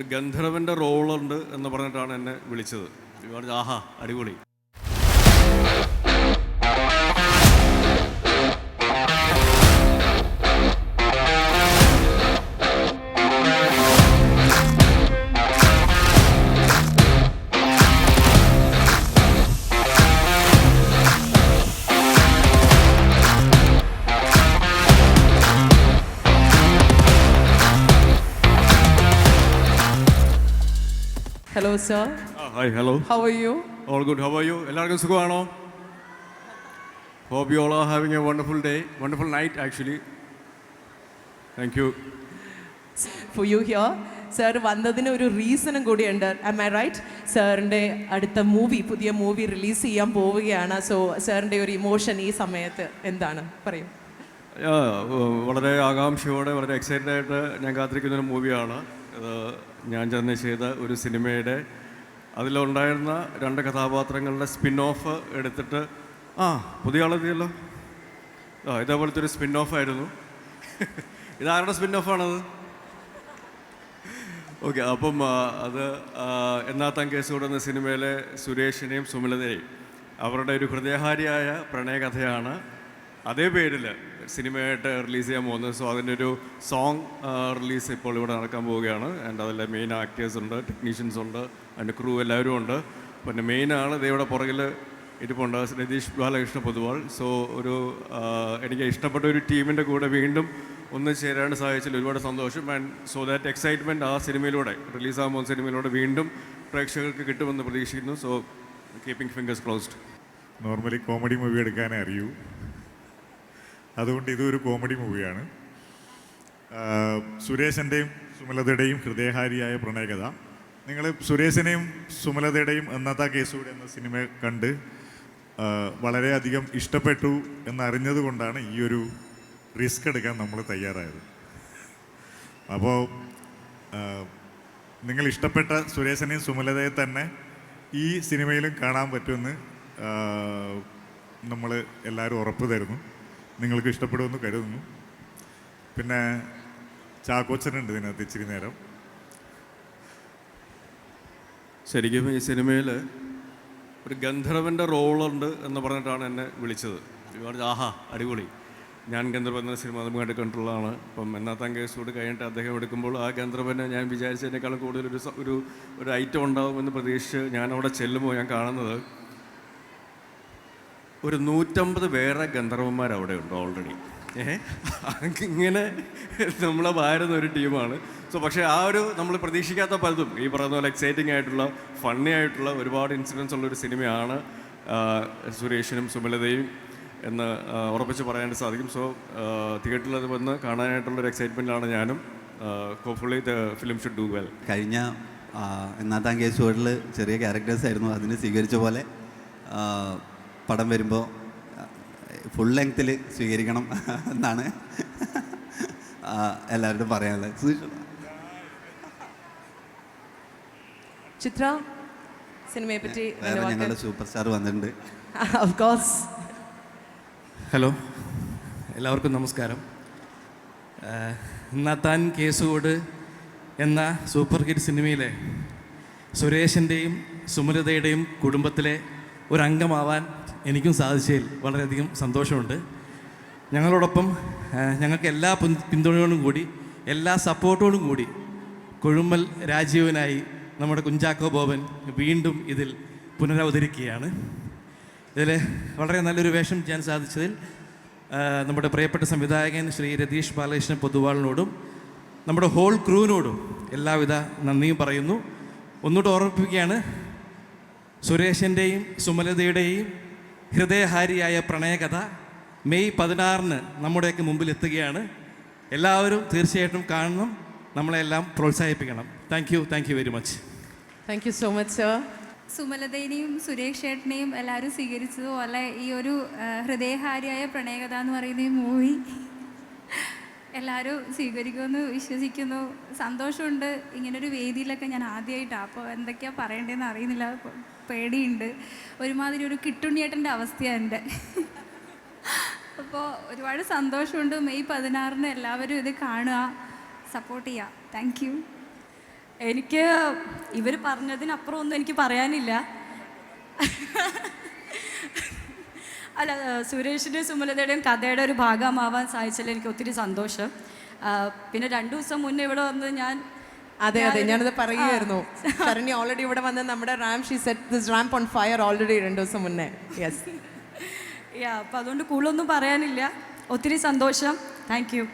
ഒരു ഗന്ധർവന്റെ റോളുണ്ട് എന്ന് പറഞ്ഞിട്ടാണ് എന്നെ വിളിച്ചത്. ആഹാ അടിപൊളി. Hello, sir hi hello how are you all good how are you എല്ലാവർക്കും സുഖമാണോ? Hope you all are having a wonderful day wonderful night actually thank you for you here sir വന്നതിന് ഒരു റീസണും കൂടിയുണ്ട്. ആം ഐ റൈറ്റ് സാറിന്റെ അടുത്ത movie പുതിയ movie release ചെയ്യാൻ പോവുകയാണ്. സോ സാറിന്റെ ഒരു ഇമോഷൻ ഈ സമയത്ത് എന്താണ്? പറയും. വളരെ ആകാംക്ഷയോടെ വളരെ എക്സൈറ്റഡ് ആയിട്ട് ഞാൻ കാത്തിരിക്കുന്ന ഒരു മൂവിയാണ് ഞാൻ ചെന്ന് ചെയ്ത ഒരു സിനിമയുടെ അതിലുണ്ടായിരുന്ന രണ്ട് കഥാപാത്രങ്ങളുടെ സ്പിൻ ഓഫ് എടുത്തിട്ട് ആ പുതിയ ആളെത്തിയല്ലോ ആ ഇതേപോലത്തെ ഒരു സ്പിൻ ഓഫ് ആയിരുന്നു. ഇതാരുടെ സ്പിൻ ഓഫാണത് ഓക്കെ അപ്പം അത് എന്നാത്താൻ കൂടുന്ന എന്ന സിനിമയിലെ സുരേഷിനെയും സുമലതയും അവരുടെ ഒരു ഹൃദയഹാരിയായ പ്രണയകഥയാണ് അതേ പേരിൽ സിനിമയായിട്ട് റിലീസ് ചെയ്യാൻ പോകുന്നത് സോ അതിന്റെ ഒരു സോങ് റിലീസ് ഇപ്പോൾ ഇവിടെ നടക്കാൻ പോവുകയാണ്. ആൻഡ് അതിലെ മെയിൻ ആക്ടേഴ്സ് ഉണ്ട് ടെക്നീഷ്യൻസ് ഉണ്ട് അതിന്റെ ക്രൂ എല്ലാവരും ഉണ്ട്. പിന്നെ മെയിൻ ആൾ ഇവിടെ പുറകിൽ ഇരിപ്പുണ്ട് രതീഷ് ബാലകൃഷ്ണ പൊതുവാൾ. സോ ഒരു എനിക്ക് ഇഷ്ടപ്പെട്ട ഒരു ടീമിന്റെ കൂടെ വീണ്ടും ഒന്ന് ചേരാൻ സാധിച്ചതിൽ ഒരുപാട് സന്തോഷം. ആൻഡ് സോ ദാറ്റ് എക്സൈറ്റ്മെന്റ് ആ സിനിമയിലൂടെ റിലീസാകാൻ പോകുന്ന സിനിമയിലൂടെ വീണ്ടും പ്രേക്ഷകർക്ക് കിട്ടുമെന്ന് പ്രതീക്ഷിക്കുന്നു. So keeping fingers closed normally comedy movie എടുക്കാനേ അറിയൂ. അതുകൊണ്ട് ഇതൊരു കോമഡി മൂവിയാണ്. സുരേഷിന്റെയും സുമലതയുടെയും ഹൃദയഹാരിയായ പ്രണയകഥ. നിങ്ങൾ സുരേഷിനെയും സുമലതയുടെയും എന്നത്ത കേസുകൂടെ എന്ന സിനിമ കണ്ട് വളരെയധികം ഇഷ്ടപ്പെട്ടു എന്നറിഞ്ഞത് കൊണ്ടാണ് ഈ ഒരു റിസ്ക് എടുക്കാൻ നമ്മൾ തയ്യാറായത്. അപ്പോൾ നിങ്ങൾ ഇഷ്ടപ്പെട്ട സുരേഷനെയും സുമലതയെ തന്നെ ഈ സിനിമയിലും കാണാൻ പറ്റുമെന്ന് നമ്മൾ എല്ലാവരും ഉറപ്പ് തരുന്നു. നിങ്ങൾക്ക് ഇഷ്ടപ്പെടുമെന്ന് കരുതുന്നു. പിന്നെ ചാക്കോച്ചനുണ്ട് ഇതിനകത്ത് ഇച്ചിരി നേരം. ശരിക്കും ഈ സിനിമയിൽ ഒരു ഗന്ധർവന്റെ റോളുണ്ട് എന്ന് പറഞ്ഞിട്ടാണ് എന്നെ വിളിച്ചത്. പറഞ്ഞു ആഹാ അടിപൊളി. ഞാൻ ഗന്ധർവൻ എന്ന സിനിമ നമുക്ക് കണ്ടിട്ടുള്ളതാണ്. ഇപ്പം എന്നാത്താൻ കേസോട് കഴിഞ്ഞിട്ട് അദ്ദേഹം എടുക്കുമ്പോൾ ആ ഗന്ധർവനെ ഞാൻ വിചാരിച്ചതിനേക്കാൾ കൂടുതൽ ഒരു ഒരു ഒരു ഐറ്റം ഉണ്ടാകുമെന്ന് പ്രതീക്ഷിച്ച് ഞാൻ ചെല്ലുമ്പോൾ ഞാൻ കാണുന്നത് ഒരു നൂറ്റമ്പത് വേറെ ഗന്ധർവന്മാർ അവിടെ ഉണ്ട് ഓൾറെഡി ഇങ്ങനെ നമ്മളെ വാരുന്ന ഒരു ടീമാണ്. സോ പക്ഷേ ആ ഒരു നമ്മൾ പ്രതീക്ഷിക്കാത്ത പലതും. ഈ പറയുന്ന പോലെ എക്സൈറ്റിംഗ് ആയിട്ടുള്ള ഫണ്ണി ആയിട്ടുള്ള ഒരുപാട് ഇൻസിഡൻസ് ഉള്ള ഒരു സിനിമയാണ് സുരേഷിനും സുമലതയും എന്ന് ഉറപ്പിച്ച് പറയാനായിട്ട് സാധിക്കും. സോ തിയേറ്ററിൽ വന്ന് കാണാനായിട്ടുള്ളൊരു ഒരു എക്സൈറ്റ്മെന്റിലാണ് ഞാനും. Hopefully the film should do well കഴിഞ്ഞ എന്നാത്താം കേസ് വേർഡിൽ ചെറിയ ക്യാരക്ടേഴ്സ് ആയിരുന്നു അതിനെ സ്വീകരിച്ച പോലെ. പടം വരുമ്പോൾ ഫുൾ ലെങ്ത്തിൽ സ്വീകരിക്കണം എന്നാണ് എല്ലാവരോടും പറയാനുള്ളത്. ചിത്ര സിനിമയെ പറ്റി ഞങ്ങളുടെ സൂപ്പർ സ്റ്റാർ വന്നിട്ടുണ്ട്. കോഴ്സ് ഹലോ എല്ലാവർക്കും നമസ്കാരം. നത്താൻ കേസുകോട് എന്ന സൂപ്പർ ഹിറ്റ് സിനിമയിലെ സുരേഷിന്റെയും സുമലതയുടെയും കുടുംബത്തിലെ ഒരംഗമാവാൻ എനിക്കും സാധിച്ചതിൽ വളരെയധികം സന്തോഷമുണ്ട്. ഞങ്ങളോടൊപ്പം ഞങ്ങൾക്ക് എല്ലാ പിന്തുണയോടും കൂടി എല്ലാ സപ്പോർട്ടോടും കൂടി കൊഴുമ്മൽ രാജീവനായി നമ്മുടെ കുഞ്ചാക്കോ ബോബൻ വീണ്ടും ഇതിൽ പുനരവതരിക്കുകയാണ്. ഇതിൽ വളരെ നല്ലൊരു വേഷം ചെയ്യാൻ സാധിച്ചതിൽ നമ്മുടെ പ്രിയപ്പെട്ട സംവിധായകൻ ശ്രീ രതീഷ് ബാലകൃഷ്ണൻ പൊതുവാളിനോടും നമ്മുടെ ഹോൾ ക്രൂവിനോടും എല്ലാവിധ നന്ദിയും പറയുന്നു. ഒന്നുകൂടെ ഓർമ്മിപ്പിക്കുകയാണ് സുരേഷിന്റെയും സുമലതയുടെയും ഹൃദയഹാരിയായ പ്രണയകഥ മെയ് പതിനാറിന് നമ്മുടെയൊക്കെ മുമ്പിൽ എത്തുകയാണ് എല്ലാവരും തീർച്ചയായിട്ടും കാണണം. നമ്മളെല്ലാം പ്രോത്സാഹിപ്പിക്കണം. Thank you thank you very much thank you so much sir സുമലതേനെയും Suresh ചേട്ടനെയും എല്ലാവരും സ്വീകരിച്ചതുപോലെ ഈ ഒരു ഹൃദയഹാരിയായ പ്രണയകഥ എന്ന് പറയുന്ന ഈ മൂവി എല്ലാവരും സ്വീകരിക്കുമെന്ന് വിശ്വസിക്കുന്നു. സന്തോഷമുണ്ട്. ഇങ്ങനൊരു വേദിയിലൊക്കെ ഞാൻ ആദ്യമായിട്ടാണ് അപ്പോൾ എന്തൊക്കെയാണ് പറയേണ്ടതെന്ന് അറിയുന്നില്ല. പേടിയുണ്ട്. ഒരുമാതിരി ഒരു കിട്ടുണ്ണിയേട്ടന്റെ അവസ്ഥയാണ് എന്റെ. അപ്പോൾ ഒരുപാട് സന്തോഷമുണ്ട്. മെയ് പതിനാറിന് എല്ലാവരും ഇത് കാണുക. സപ്പോർട്ട് ചെയ്യുക. Thank you. എനിക്ക് ഇവർ പറഞ്ഞതിനപ്പുറം ഒന്നും എനിക്ക് പറയാനില്ല. അല്ല സുരേഷിന്റെയും സുമലതയുടെയും കഥയുടെ ഒരു ഭാഗമാവാൻ സാധിച്ചതിൽ എനിക്ക് ഒത്തിരി സന്തോഷം. പിന്നെ രണ്ടു ദിവസം മുന്നേ ഇവിടെ വന്ന് ഞാൻ അതെ അതെ ഞാനത് പറയുകയായിരുന്നു. ശരണ്യ ഓൾറെഡി ഇവിടെ വന്ന് നമ്മുടെ ramp she set this ramp on fire already രണ്ട് ദിവസം മുന്നേ. യെസ് യാ അപ്പം അതുകൊണ്ട് കൂടുതലൊന്നും പറയാനില്ല. ഒത്തിരി സന്തോഷം. Thank you